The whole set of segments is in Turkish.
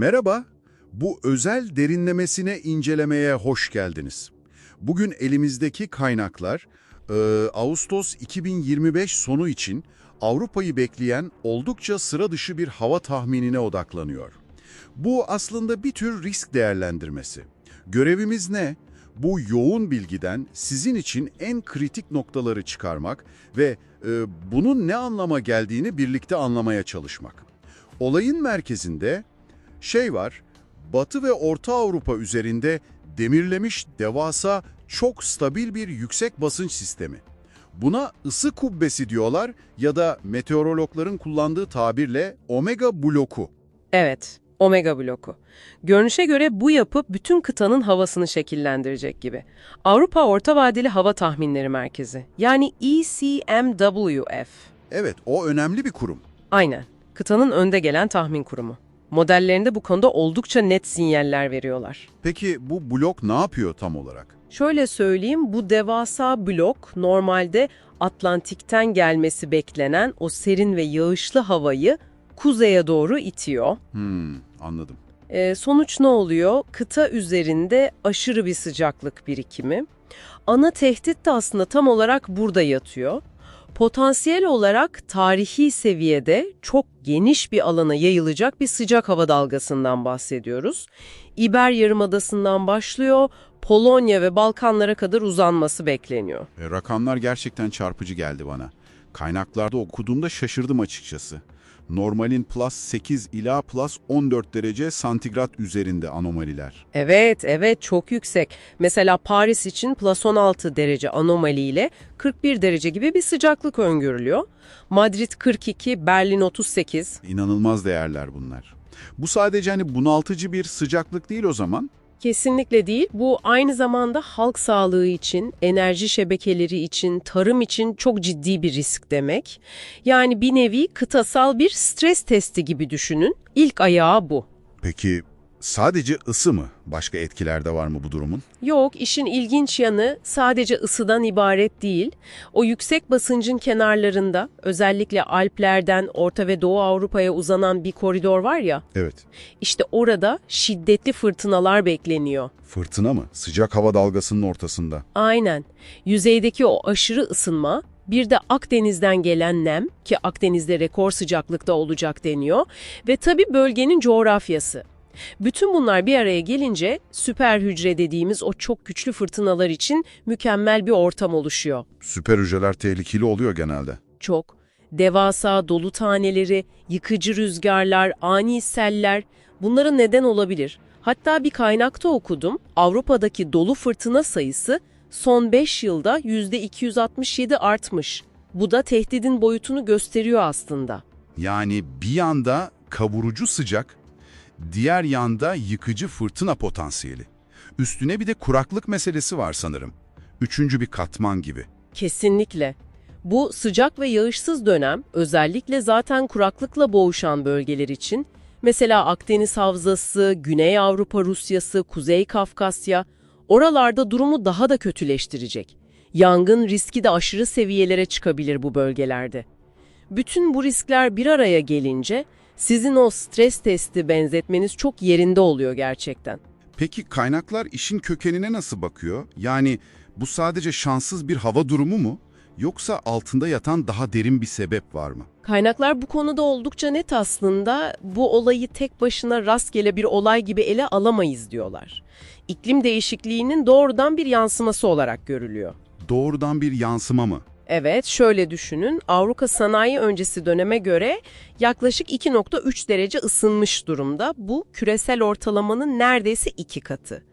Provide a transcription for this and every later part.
Merhaba, bu özel derinlemesine incelemeye hoş geldiniz. Bugün elimizdeki kaynaklar, e, Ağustos 2025 sonu için Avrupa'yı bekleyen oldukça sıra dışı bir hava tahminine odaklanıyor. Bu aslında bir tür risk değerlendirmesi. Görevimiz ne? Bu yoğun bilgiden sizin için en kritik noktaları çıkarmak ve e, bunun ne anlama geldiğini birlikte anlamaya çalışmak. Olayın merkezinde şey var, Batı ve Orta Avrupa üzerinde demirlemiş devasa, çok stabil bir yüksek basınç sistemi. Buna ısı kubbesi diyorlar ya da meteorologların kullandığı tabirle omega bloku. Evet, omega bloku. Görünüşe göre bu yapı bütün kıtanın havasını şekillendirecek gibi. Avrupa Orta Vadeli Hava Tahminleri Merkezi, yani ECMWF. Evet, o önemli bir kurum. Aynen, kıtanın önde gelen tahmin kurumu. Modellerinde bu konuda oldukça net sinyaller veriyorlar. Peki bu blok ne yapıyor tam olarak? Şöyle söyleyeyim, bu devasa blok normalde Atlantik'ten gelmesi beklenen o serin ve yağışlı havayı kuzeye doğru itiyor. Hmm, anladım. Ee, sonuç ne oluyor? Kıta üzerinde aşırı bir sıcaklık birikimi. Ana tehdit de aslında tam olarak burada yatıyor. Potansiyel olarak tarihi seviyede çok geniş bir alana yayılacak bir sıcak hava dalgasından bahsediyoruz. İber Yarımadası'ndan başlıyor, Polonya ve Balkanlara kadar uzanması bekleniyor. E, rakamlar gerçekten çarpıcı geldi bana. Kaynaklarda okuduğumda şaşırdım açıkçası. Normalin plus 8 ila plus 14 derece santigrat üzerinde anomaliler. Evet, evet çok yüksek. Mesela Paris için plus 16 derece anomaliyle 41 derece gibi bir sıcaklık öngörülüyor. Madrid 42, Berlin 38. İnanılmaz değerler bunlar. Bu sadece hani bunaltıcı bir sıcaklık değil o zaman. Kesinlikle değil. Bu aynı zamanda halk sağlığı için, enerji şebekeleri için, tarım için çok ciddi bir risk demek. Yani bir nevi kıtasal bir stres testi gibi düşünün. İlk ayağı bu. Peki sadece ısı mı? Başka etkiler de var mı bu durumun? Yok, işin ilginç yanı sadece ısıdan ibaret değil. O yüksek basıncın kenarlarında, özellikle Alplerden Orta ve Doğu Avrupa'ya uzanan bir koridor var ya, Evet. işte orada şiddetli fırtınalar bekleniyor. Fırtına mı? Sıcak hava dalgasının ortasında. Aynen. Yüzeydeki o aşırı ısınma, bir de Akdeniz'den gelen nem ki Akdeniz'de rekor sıcaklıkta olacak deniyor ve tabii bölgenin coğrafyası. Bütün bunlar bir araya gelince süper hücre dediğimiz o çok güçlü fırtınalar için mükemmel bir ortam oluşuyor. Süper hücreler tehlikeli oluyor genelde. Çok. Devasa dolu taneleri, yıkıcı rüzgarlar, ani seller bunların neden olabilir. Hatta bir kaynakta okudum, Avrupa'daki dolu fırtına sayısı son 5 yılda %267 artmış. Bu da tehdidin boyutunu gösteriyor aslında. Yani bir yanda kavurucu sıcak, diğer yanda yıkıcı fırtına potansiyeli. Üstüne bir de kuraklık meselesi var sanırım. Üçüncü bir katman gibi. Kesinlikle. Bu sıcak ve yağışsız dönem özellikle zaten kuraklıkla boğuşan bölgeler için mesela Akdeniz Havzası, Güney Avrupa Rusyası, Kuzey Kafkasya oralarda durumu daha da kötüleştirecek. Yangın riski de aşırı seviyelere çıkabilir bu bölgelerde. Bütün bu riskler bir araya gelince sizin o stres testi benzetmeniz çok yerinde oluyor gerçekten. Peki kaynaklar işin kökenine nasıl bakıyor? Yani bu sadece şanssız bir hava durumu mu? Yoksa altında yatan daha derin bir sebep var mı? Kaynaklar bu konuda oldukça net aslında. Bu olayı tek başına rastgele bir olay gibi ele alamayız diyorlar. İklim değişikliğinin doğrudan bir yansıması olarak görülüyor. Doğrudan bir yansıma mı? Evet, şöyle düşünün. Avrupa sanayi öncesi döneme göre yaklaşık 2.3 derece ısınmış durumda. Bu küresel ortalamanın neredeyse iki katı.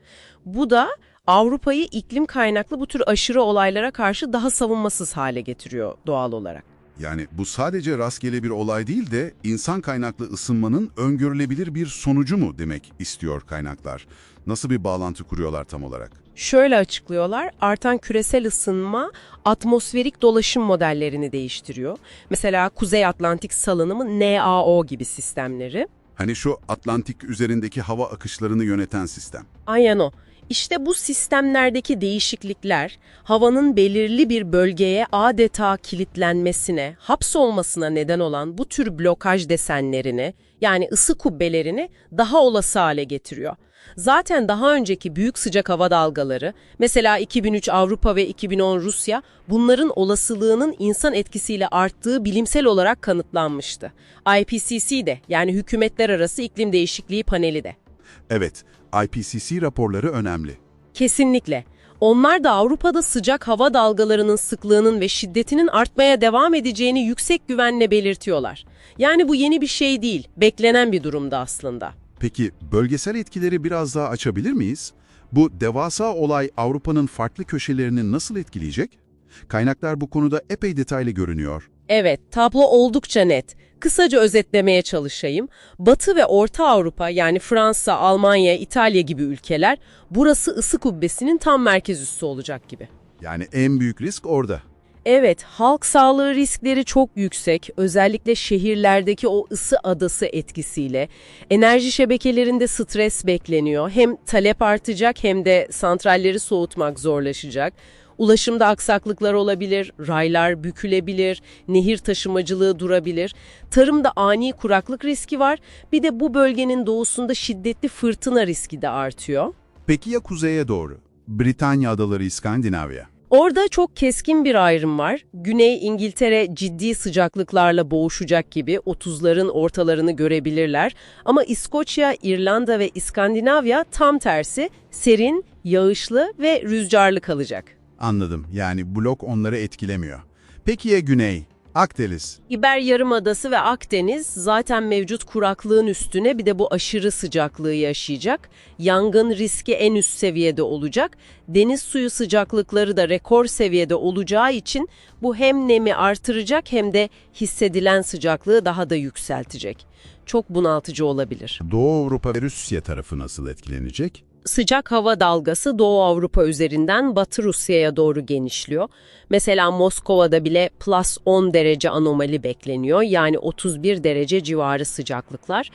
Bu da Avrupa'yı iklim kaynaklı bu tür aşırı olaylara karşı daha savunmasız hale getiriyor doğal olarak. Yani bu sadece rastgele bir olay değil de insan kaynaklı ısınmanın öngörülebilir bir sonucu mu demek istiyor kaynaklar. Nasıl bir bağlantı kuruyorlar tam olarak? Şöyle açıklıyorlar, artan küresel ısınma atmosferik dolaşım modellerini değiştiriyor. Mesela Kuzey Atlantik salınımı NAO gibi sistemleri. Hani şu Atlantik üzerindeki hava akışlarını yöneten sistem. Aynen o. İşte bu sistemlerdeki değişiklikler havanın belirli bir bölgeye adeta kilitlenmesine, hapsolmasına neden olan bu tür blokaj desenlerini yani ısı kubbelerini daha olası hale getiriyor. Zaten daha önceki büyük sıcak hava dalgaları, mesela 2003 Avrupa ve 2010 Rusya, bunların olasılığının insan etkisiyle arttığı bilimsel olarak kanıtlanmıştı. IPCC de yani Hükümetler Arası İklim Değişikliği Paneli de. Evet, IPCC raporları önemli. Kesinlikle. Onlar da Avrupa'da sıcak hava dalgalarının sıklığının ve şiddetinin artmaya devam edeceğini yüksek güvenle belirtiyorlar. Yani bu yeni bir şey değil, beklenen bir durumda aslında. Peki bölgesel etkileri biraz daha açabilir miyiz? Bu devasa olay Avrupa'nın farklı köşelerini nasıl etkileyecek? Kaynaklar bu konuda epey detaylı görünüyor. Evet, tablo oldukça net. Kısaca özetlemeye çalışayım. Batı ve Orta Avrupa yani Fransa, Almanya, İtalya gibi ülkeler burası ısı kubbesinin tam merkez üssü olacak gibi. Yani en büyük risk orada. Evet, halk sağlığı riskleri çok yüksek. Özellikle şehirlerdeki o ısı adası etkisiyle. Enerji şebekelerinde stres bekleniyor. Hem talep artacak hem de santralleri soğutmak zorlaşacak. Ulaşımda aksaklıklar olabilir, raylar bükülebilir, nehir taşımacılığı durabilir. Tarımda ani kuraklık riski var. Bir de bu bölgenin doğusunda şiddetli fırtına riski de artıyor. Peki ya kuzeye doğru? Britanya adaları İskandinavya. Orada çok keskin bir ayrım var. Güney İngiltere ciddi sıcaklıklarla boğuşacak gibi 30'ların ortalarını görebilirler. Ama İskoçya, İrlanda ve İskandinavya tam tersi serin, yağışlı ve rüzgarlı kalacak. Anladım. Yani blok onları etkilemiyor. Peki ya güney? Akdeniz. İber Yarımadası ve Akdeniz zaten mevcut kuraklığın üstüne bir de bu aşırı sıcaklığı yaşayacak. Yangın riski en üst seviyede olacak. Deniz suyu sıcaklıkları da rekor seviyede olacağı için bu hem nemi artıracak hem de hissedilen sıcaklığı daha da yükseltecek. Çok bunaltıcı olabilir. Doğu Avrupa ve Rusya tarafı nasıl etkilenecek? Sıcak hava dalgası Doğu Avrupa üzerinden Batı Rusya'ya doğru genişliyor. Mesela Moskova'da bile plus 10 derece anomali bekleniyor. Yani 31 derece civarı sıcaklıklar.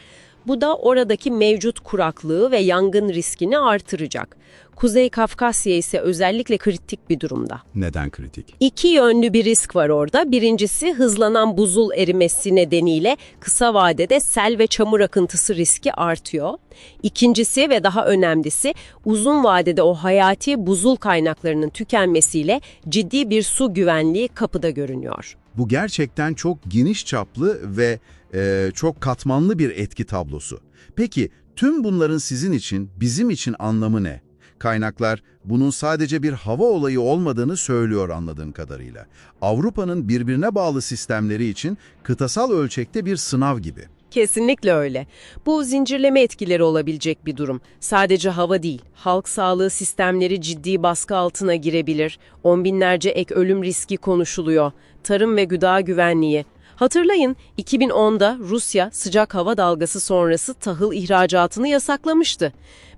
Bu da oradaki mevcut kuraklığı ve yangın riskini artıracak. Kuzey Kafkasya ise özellikle kritik bir durumda. Neden kritik? İki yönlü bir risk var orada. Birincisi hızlanan buzul erimesi nedeniyle kısa vadede sel ve çamur akıntısı riski artıyor. İkincisi ve daha önemlisi uzun vadede o hayati buzul kaynaklarının tükenmesiyle ciddi bir su güvenliği kapıda görünüyor. Bu gerçekten çok geniş çaplı ve e, çok katmanlı bir etki tablosu. Peki tüm bunların sizin için, bizim için anlamı ne? Kaynaklar bunun sadece bir hava olayı olmadığını söylüyor anladığım kadarıyla. Avrupa'nın birbirine bağlı sistemleri için kıtasal ölçekte bir sınav gibi. Kesinlikle öyle. Bu zincirleme etkileri olabilecek bir durum. Sadece hava değil, halk sağlığı sistemleri ciddi baskı altına girebilir. On binlerce ek ölüm riski konuşuluyor. Tarım ve gıda güvenliği. Hatırlayın 2010'da Rusya sıcak hava dalgası sonrası tahıl ihracatını yasaklamıştı.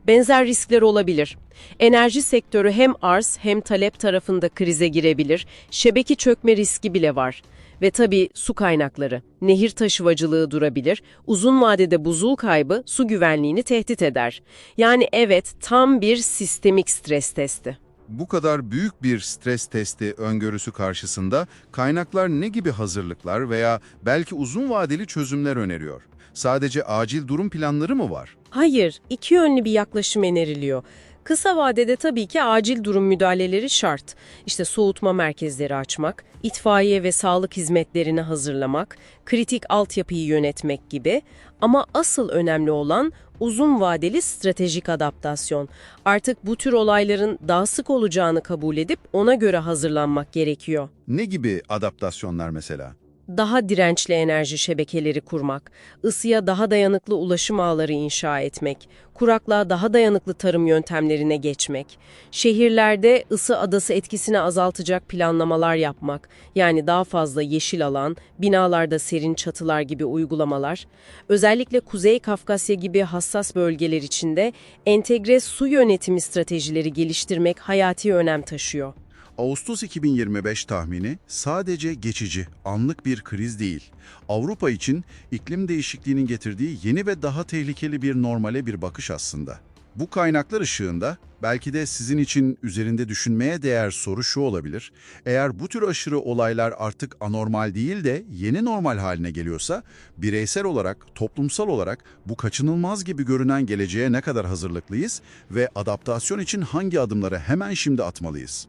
Benzer riskler olabilir. Enerji sektörü hem arz hem talep tarafında krize girebilir. Şebeke çökme riski bile var. Ve tabii su kaynakları, nehir taşımacılığı durabilir, uzun vadede buzul kaybı su güvenliğini tehdit eder. Yani evet tam bir sistemik stres testi. Bu kadar büyük bir stres testi öngörüsü karşısında kaynaklar ne gibi hazırlıklar veya belki uzun vadeli çözümler öneriyor? Sadece acil durum planları mı var? Hayır, iki yönlü bir yaklaşım öneriliyor. Kısa vadede tabii ki acil durum müdahaleleri şart. İşte soğutma merkezleri açmak, itfaiye ve sağlık hizmetlerini hazırlamak, kritik altyapıyı yönetmek gibi. Ama asıl önemli olan uzun vadeli stratejik adaptasyon. Artık bu tür olayların daha sık olacağını kabul edip ona göre hazırlanmak gerekiyor. Ne gibi adaptasyonlar mesela? Daha dirençli enerji şebekeleri kurmak, ısıya daha dayanıklı ulaşım ağları inşa etmek, kuraklığa daha dayanıklı tarım yöntemlerine geçmek, şehirlerde ısı adası etkisini azaltacak planlamalar yapmak, yani daha fazla yeşil alan, binalarda serin çatılar gibi uygulamalar, özellikle Kuzey Kafkasya gibi hassas bölgeler içinde entegre su yönetimi stratejileri geliştirmek hayati önem taşıyor. Ağustos 2025 tahmini sadece geçici, anlık bir kriz değil. Avrupa için iklim değişikliğinin getirdiği yeni ve daha tehlikeli bir normale bir bakış aslında. Bu kaynaklar ışığında belki de sizin için üzerinde düşünmeye değer soru şu olabilir. Eğer bu tür aşırı olaylar artık anormal değil de yeni normal haline geliyorsa, bireysel olarak, toplumsal olarak bu kaçınılmaz gibi görünen geleceğe ne kadar hazırlıklıyız ve adaptasyon için hangi adımları hemen şimdi atmalıyız?